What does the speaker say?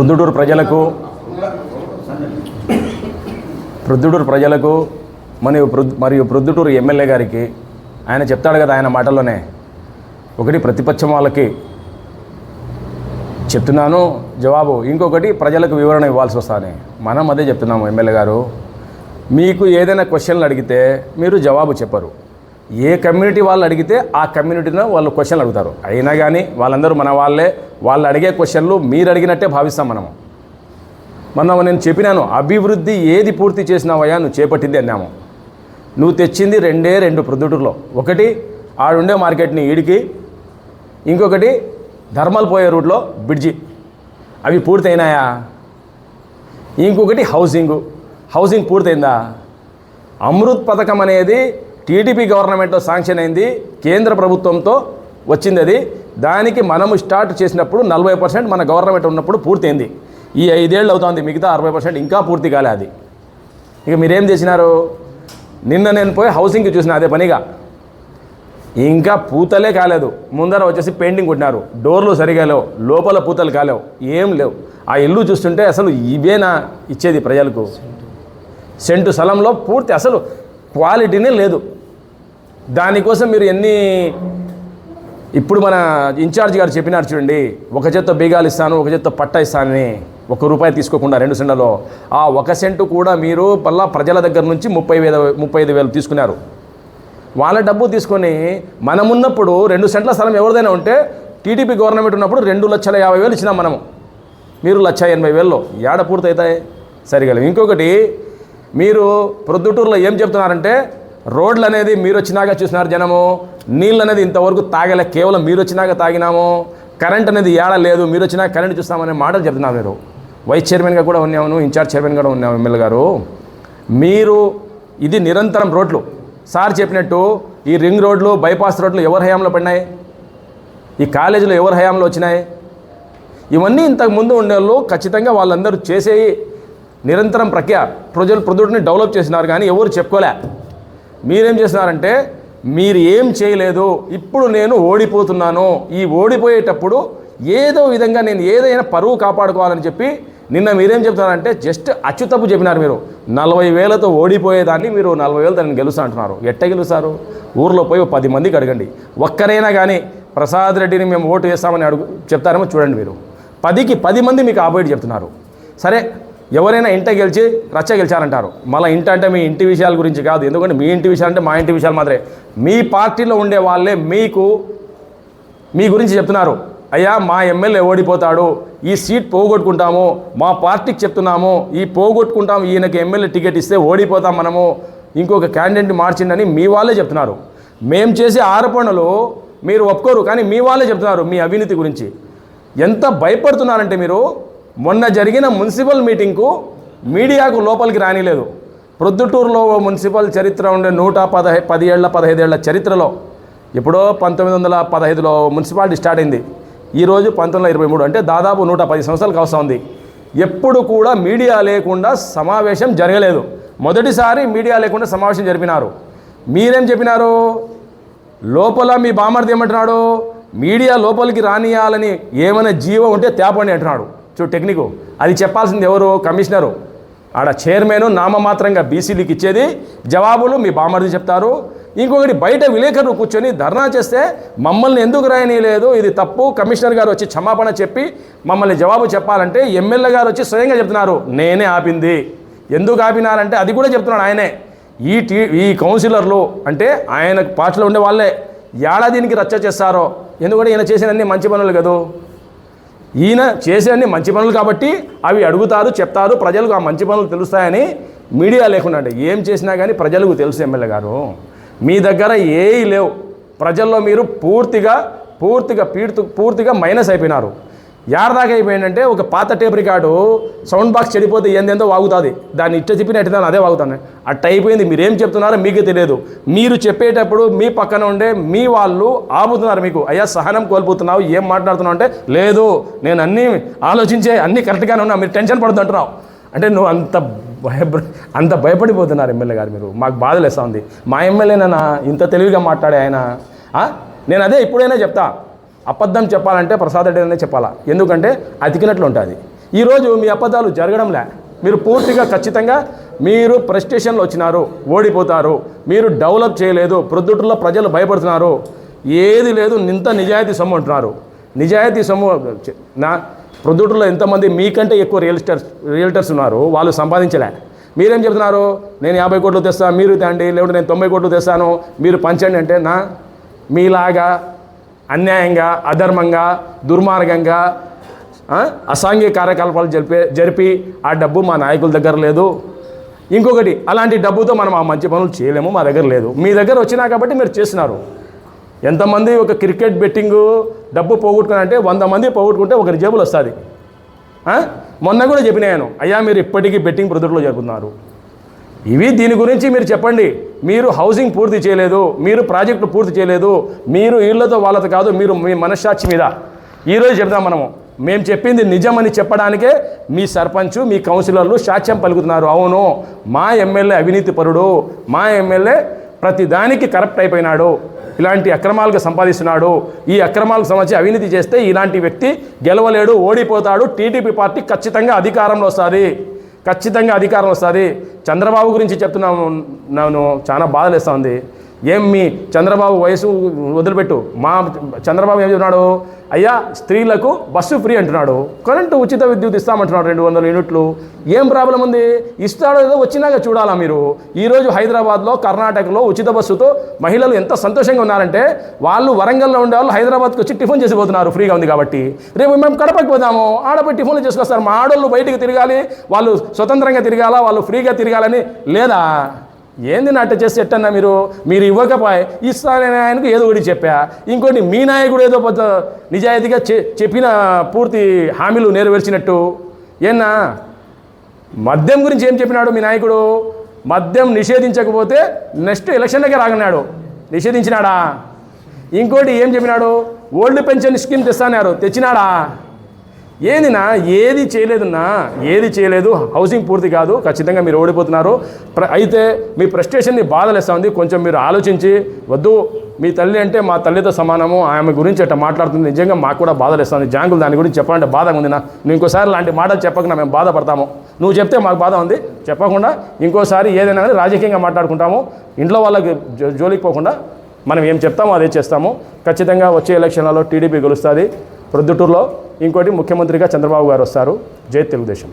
ప్రొద్దుటూరు ప్రజలకు ప్రొద్దుటూరు ప్రజలకు మరియు మరియు ప్రొద్దుటూరు ఎమ్మెల్యే గారికి ఆయన చెప్తాడు కదా ఆయన మాటల్లోనే. ఒకటి ప్రతిపక్షం వాళ్ళకి చెప్తున్నాను జవాబు. ఇంకొకటి ప్రజలకు వివరణ ఇవ్వాల్సి వస్తానే. మనం అదే చెప్తున్నాము ఎమ్మెల్యే గారు. మీకు ఏదైనా క్వశ్చన్లు అడిగితే మీరు జవాబు చెప్పరు. ఏ కమ్యూనిటీ వాళ్ళు అడిగితే ఆ కమ్యూనిటీలో వాళ్ళు క్వశ్చన్లు అడుగుతారు. అయినా కానీ వాళ్ళందరూ మన వాళ్ళే. వాళ్ళు అడిగే క్వశ్చన్లు మీరు అడిగినట్టే భావిస్తాం మనము. మనం నేను చెప్పినాను అభివృద్ధి ఏది పూర్తి చేసినావయ్యా నువ్వు చేపట్టింది అన్నాము. నువ్వు తెచ్చింది రెండే రెండు ప్రొద్దుటూరులో. ఒకటి ఆడుండే మార్కెట్ని ఈడికి ఇంకొకటి ధర్మల్ పోయే రూట్లో బ్రిడ్జి. అవి పూర్తయినాయా? ఇంకొకటి హౌసింగు. హౌసింగ్ పూర్తయిందా? అమృత్ పథకం అనేది టీడీపీ గవర్నమెంట్లో శాంక్షన్ అయింది కేంద్ర ప్రభుత్వంతో వచ్చింది అది. దానికి మనము స్టార్ట్ చేసినప్పుడు నలభై పర్సెంట్ మన గవర్నమెంట్ ఉన్నప్పుడు పూర్తయింది. ఈ ఐదేళ్ళు అవుతుంది. మిగతా అరవై పర్సెంట్ ఇంకా పూర్తి కాలే అది. ఇక మీరేం చేసినారు? నిన్న నేను పోయి హౌసింగ్కి చూసిన అదే పనిగా. ఇంకా పూతలే కాలేదు. ముందర వచ్చేసి పెయింటింగ్ కొట్టినారు. డోర్లు సరిగా లేవు. లోపల పూతలు కాలేవు. ఏం లేవు. ఆ ఇల్లు చూస్తుంటే అసలు ఇవేనా ఇచ్చేది ప్రజలకు? సెంటు స్థలంలో పూర్తి అసలు క్వాలిటీనే లేదు. దానికోసం మీరు ఎన్ని ఇప్పుడు మన ఇన్ఛార్జ్ గారు చెప్పినారు చూడండి ఒక చేత్తో బీగాలు ఇస్తాను ఒక చేత్తో పట్ట ఇస్తానని. ఒక రూపాయి తీసుకోకుండా రెండు సెంట్లలో. ఆ ఒక సెంటు కూడా మీరు మళ్ళా ప్రజల దగ్గర నుంచి ముప్పై వేల ముప్పై ఐదు వేలు తీసుకున్నారు. వాళ్ళ డబ్బు తీసుకొని మనమున్నప్పుడు రెండు సెంట్ల స్థలం ఎవరిదైనా ఉంటే టీడీపీ గవర్నమెంట్ ఉన్నప్పుడు రెండు లక్షల యాభై వేలు ఇచ్చినాం మనము. మీరు లక్ష ఎనభై వేల్లో. ఏడ పూర్తవుతాయి సరిగా లేవు. ఇంకొకటి మీరు ప్రొద్దుటూరులో ఏం చెప్తున్నారంటే రోడ్లు అనేది మీరు వచ్చినాక చూసినారు జనము నీళ్ళు అనేది ఇంతవరకు తాగలే కేవలం మీరు వచ్చినాక తాగినాము కరెంట్ అనేది ఏడ లేదు మీరు వచ్చినాక కరెంట్ చూస్తామనే మాటలు చెప్తున్నారు మీరు వైస్ చైర్మన్గా కూడా ఉన్నాము ఇన్ఛార్జ్ చైర్మన్ కూడా ఉన్నాము ఎమ్మెల్యే గారు. మీరు ఇది నిరంతరం రోడ్లు. సార్ చెప్పినట్టు ఈ రింగ్ రోడ్లు బైపాస్ రోడ్లు ఎవరి హయాంలో పడినాయి? ఈ కాలేజీలో ఎవరి హయాంలో వచ్చినాయి? ఇవన్నీ ఇంతకు ముందు ఉండేవాళ్ళు ఖచ్చితంగా వాళ్ళందరూ చేసే నిరంతరం ప్రక్రియ. ప్రజలు ప్రొద్దుటిని డెవలప్ చేసినారు కానీ ఎవరు చెప్పుకోలే. మీరేం చేస్తున్నారంటే మీరు ఏం చేయలేదు ఇప్పుడు నేను ఓడిపోతున్నాను. ఈ ఓడిపోయేటప్పుడు ఏదో విధంగా నేను ఏదైనా పరువు కాపాడుకోవాలని చెప్పి నిన్న మీరేం చెప్తున్నారంటే జస్ట్ అచ్యుతప్పు చెప్పినారు మీరు. నలభై వేలతో ఓడిపోయేదాన్ని మీరు నలభై వేలు దాన్ని గెలుస్తా అంటున్నారు. ఎట్ట గెలుస్తారు? ఊర్లో పోయి పది మందికి అడగండి. ఒక్కరైనా కానీ ప్రసాద్ రెడ్డిని మేము ఓటు వేస్తామని అడుగు చెప్తారేమో చూడండి మీరు. పదికి పది మంది మీకు ఆపోజిట్ చెప్తున్నారు. సరే ఎవరైనా ఇంట గెలిచి రచ్చ గెలిచారంటారు. మళ్ళీ ఇంట అంటే మీ ఇంటి విషయాల గురించి కాదు. ఎందుకంటే మీ ఇంటి విషయాలు అంటే మా ఇంటి విషయాలు మాత్రమే. మీ పార్టీలో ఉండే వాళ్ళే మీకు మీ గురించి చెప్తున్నారు. అయ్యా మా ఎమ్మెల్యే ఓడిపోతాడు. ఈ సీట్ పోగొట్టుకుంటాము. మా పార్టీకి చెప్తున్నాము. ఈ పోగొట్టుకుంటాము. ఈయనకి ఎమ్మెల్యే టికెట్ ఇస్తే ఓడిపోతాం మనము. ఇంకొక క్యాండిడేట్ని మార్చిండని మీ వాళ్ళే చెప్తున్నారు. మేము చేసే ఆరోపణలు మీరు ఒప్పుకోరు. కానీ మీ వాళ్ళే చెప్తున్నారు మీ అవినీతి గురించి. ఎంత భయపడుతున్నారంటే మీరు? మొన్న జరిగిన మున్సిపల్ మీటింగ్కు మీడియాకు లోపలికి రానిలేదు. ప్రొద్దుటూరులో మున్సిపల్ చరిత్ర ఉండే నూట పదహై పది ఏళ్ళ పదహైదేళ్ళ చరిత్రలో ఎప్పుడో పంతొమ్మిది వందల పదహైదులో మున్సిపాలిటీ స్టార్ట్ అయింది. ఈరోజు పంతొమ్మిది వందల ఇరవై మూడు అంటే దాదాపు నూట పది సంవత్సరాలకు అవసరం ఉంది. ఎప్పుడు కూడా మీడియా లేకుండా సమావేశం జరగలేదు. మొదటిసారి మీడియా లేకుండా సమావేశం జరిపినారు. మీరేం చెప్పినారు? లోపల మీ బామర్ది ఏమంటున్నాడు? మీడియా లోపలికి రానియాలని ఏమైనా జీవం ఉంటే తేపండి అంటున్నాడు. చూడు టెక్నిక్. అది చెప్పాల్సింది ఎవరు? కమిషనరు. ఆడ చైర్మన్ నామమాత్రంగా బీసీలకు ఇచ్చేది జవాబులు మీ బామర్ది చెప్తారు. ఇంకొకటి బయట విలేకరులు కూర్చొని ధర్నా చేస్తే మమ్మల్ని ఎందుకు రాయనీయలేదు? ఇది తప్పు. కమిషనర్ గారు వచ్చి క్షమాపణ చెప్పి మమ్మల్ని జవాబు చెప్పాలంటే ఎమ్మెల్యే గారు వచ్చి స్వయంగా చెప్తున్నారు. నేనే ఆపింది. ఎందుకు ఆపినారంటే అది కూడా చెప్తున్నాడు ఆయనే. ఈ టీ ఈ కౌన్సిలర్లు అంటే ఆయన పార్టీలో ఉండే వాళ్ళే. ఏడాదినికి రచ్చ చేస్తారో? ఎందుకంటే ఈయన చేసిన అన్ని మంచి పనులు కదా? ఈయన చేసేవన్నీ మంచి పనులు కాబట్టి అవి అడుగుతారు చెప్తారు. ప్రజలకు ఆ మంచి పనులు తెలుస్తాయని మీడియా లేకుండా అంటే ఏం చేసినా కానీ ప్రజలకు తెలుసు ఎమ్మెల్యే గారు. మీ దగ్గర ఏవి లేవు. ప్రజల్లో మీరు పూర్తిగా పూర్తిగా పీడుతూ పూర్తిగా మైనస్ అయిపోయినారు. యార్ అయిపోయిందంటే ఒక పాత టేప్ రికార్డు సౌండ్ బాక్స్ చెడిపోతే ఏందేందో వాగుతుంది. దాన్ని ఇట్ట చెప్పిన ఎట్టిదాన్ని అదే వాగుతాను. అట్ట అయిపోయింది. మీరేం చెప్తున్నారో మీకే తెలియదు. మీరు చెప్పేటప్పుడు మీ పక్కన ఉండే మీ వాళ్ళు ఆపుతున్నారు మీకు. అయ్యా సహనం కోల్పోతున్నావు. ఏం మాట్లాడుతున్నావు అంటే లేదు నేను అన్నీ ఆలోచించే అన్నీ కరెక్ట్గానే ఉన్నా. మీరు టెన్షన్ పడుతుంటున్నావు అంటే నువ్వు అంత భయ అంత భయపడిపోతున్నారు ఎమ్మెల్యే గారు మీరు. మాకు బాధలేస్తా ఉంది. మా ఎమ్మెల్యేనా ఇంత తెలివిగా మాట్లాడే ఆయన నేను అదే ఇప్పుడైనా చెప్తా. అబద్ధం చెప్పాలంటే ప్రసాద్ రెడ్డి అనే చెప్పాలా? ఎందుకంటే అతికినట్లు ఉంటుంది. ఈరోజు మీ అబద్ధాలు జరగడంలే. మీరు పూర్తిగా ఖచ్చితంగా మీరు ప్రెస్టేషన్లో వచ్చినారు ఓడిపోతారు. మీరు డెవలప్ చేయలేదు ప్రొద్దుటూరులో ప్రజలు భయపడుతున్నారు. ఏది లేదు ఇంత నిజాయితీ సొమ్ము అంటున్నారు. నిజాయితీ సొమ్ము నా ప్రొద్దుటూరులో ఎంతమంది మీకంటే ఎక్కువ రియల్స్టర్స్ రియల్టర్స్ ఉన్నారు వాళ్ళు సంపాదించలే. మీరేం చెప్తున్నారు? నేను యాభై కోట్లు తెస్తాను మీరు తేండి లేకుంటే నేను తొంభై కోట్లు తెస్తాను మీరు పంచండి అంటే నా మీలాగా అన్యాయంగా అధర్మంగా దుర్మార్గంగా అసాంఘిక కార్యకలాపాలు జరిపే జరిపి ఆ డబ్బు మా నాయకుల దగ్గర లేదు. ఇంకొకటి అలాంటి డబ్బుతో మనం ఆ మంచి పనులు చేయలేము మా దగ్గర లేదు. మీ దగ్గర వచ్చినా కాబట్టి మీరు చేసినారు. ఎంతమంది ఒక క్రికెట్ బెట్టింగ్ డబ్బు పోగొట్టుకున్నారంటే వంద మంది పోగొట్టుకుంటే ఒకరి జేబులు వస్తుంది. మొన్న కూడా చెప్పినాను అయ్యా మీరు ఇప్పటికీ బెట్టింగ్ ప్రొద్దుట్లో జరుపుతున్నారు. ఇవి దీని గురించి మీరు చెప్పండి. మీరు హౌసింగ్ పూర్తి చేయలేదు మీరు ప్రాజెక్టు పూర్తి చేయలేదు మీరు ఇళ్ళతో వాళ్ళతో కాదు మీరు మీ మనశ్శాక్షి మీద. ఈరోజు చెప్దాం మనము. మేము చెప్పింది నిజమని చెప్పడానికే మీ సర్పంచ్ మీ కౌన్సిలర్లు సాక్ష్యం పలుకుతున్నారు. అవును మా ఎమ్మెల్యే అవినీతి పరుడు మా ఎమ్మెల్యే ప్రతి దానికి కరప్ట్ అయిపోయినాడు ఇలాంటి అక్రమాలకు సంపాదిస్తున్నాడు. ఈ అక్రమాలకు సంబంధించి అవినీతి చేస్తే ఇలాంటి వ్యక్తి గెలవలేడు ఓడిపోతాడు టీడీపీ పార్టీ ఖచ్చితంగా అధికారంలో వస్తుంది. ఖచ్చితంగా అధికారం వస్తుంది. చంద్రబాబు గురించి చెప్తున్నాము నేను చాలా బాధలేస్తుంది. ఏం మీ చంద్రబాబు వయసు వదిలిపెట్టు. మా చంద్రబాబు ఏం చెప్తున్నాడు? అయ్యా స్త్రీలకు బస్సు ఫ్రీ అంటున్నాడు. కరెంటు ఉచిత విద్యుత్ ఇస్తామంటున్నాడు రెండు వందల యూనిట్లు. ఏం ప్రాబ్లం ఉంది? ఇస్తాడో ఏదో వచ్చినాక చూడాలా మీరు? ఈరోజు హైదరాబాద్లో కర్ణాటకలో ఉచిత బస్సుతో మహిళలు ఎంత సంతోషంగా ఉన్నారంటే వాళ్ళు వరంగల్లో ఉండే వాళ్ళు హైదరాబాద్కి వచ్చి టిఫిన్ చేసిపోతున్నారు ఫ్రీగా ఉంది కాబట్టి. రేపు మేము కడపకి పోదాము. ఆడపై టిఫిన్లు చేసుకొస్తారు. మా ఆడోళ్ళు బయటికి తిరగాలి. వాళ్ళు స్వతంత్రంగా తిరగాల? వాళ్ళు ఫ్రీగా తిరగాలని లేదా? ఏంది నాట చేసి ఎట్టన్నా మీరు? మీరు ఇవ్వకపోయి. ఇస్తానని ఆయనకు ఏదో ఒకటి చెప్పా. ఇంకోటి మీ నాయకుడు ఏదో పెద్ద నిజాయితీగా చె- చెప్పిన పూర్తి హామీలు నెరవేర్చినట్టు. ఏనా మద్యం గురించి ఏం చెప్పినాడు మీ నాయకుడు? మద్యం నిషేధించకపోతే నెక్స్ట్ ఎలక్షన్లకే రాగన్నాడు నిషేధించినాడా? ఇంకోటి ఏం చెప్పినాడు? ఓల్డ్ పెన్షన్ స్కీమ్ తెస్తానారు తెచ్చినాడా? ఏందినా? ఏది చేయలేదున్నా? ఏది చేయలేదు? హౌసింగ్ పూర్తి కాదు. ఖచ్చితంగా మీరు ఓడిపోతున్నారు. ప్ర అయితే మీ ప్రస్టేషన్ని బాధలేస్తా ఉంది కొంచెం మీరు ఆలోచించి వద్దు మీ తల్లి అంటే మా తల్లితో సమానము. ఆమె గురించి అట్లా మాట్లాడుతుంది? నిజంగా మాకు కూడా బాధలేస్తుంది. జాంగులు దాని గురించి చెప్పాలంటే బాధగా ఉంది నా నువ్వు ఇంకోసారి లాంటి మాటలు చెప్పకుండా మేము బాధపడతాము. నువ్వు చెప్తే మాకు బాధ ఉంది. చెప్పకుండా ఇంకోసారి ఏదైనా కానీ రాజకీయంగా మాట్లాడుకుంటాము. ఇంట్లో వాళ్ళకి జోలికి పోకుండా మనం ఏం చెప్తామో అదే చేస్తాము. ఖచ్చితంగా వచ్చే ఎలక్షన్లలో టీడీపీ గెలుస్తుంది. ప్రొద్దుటూరులో ఇంకోటి ముఖ్యమంత్రిగా చంద్రబాబు గారు వస్తారు. జై తెలుగుదేశం.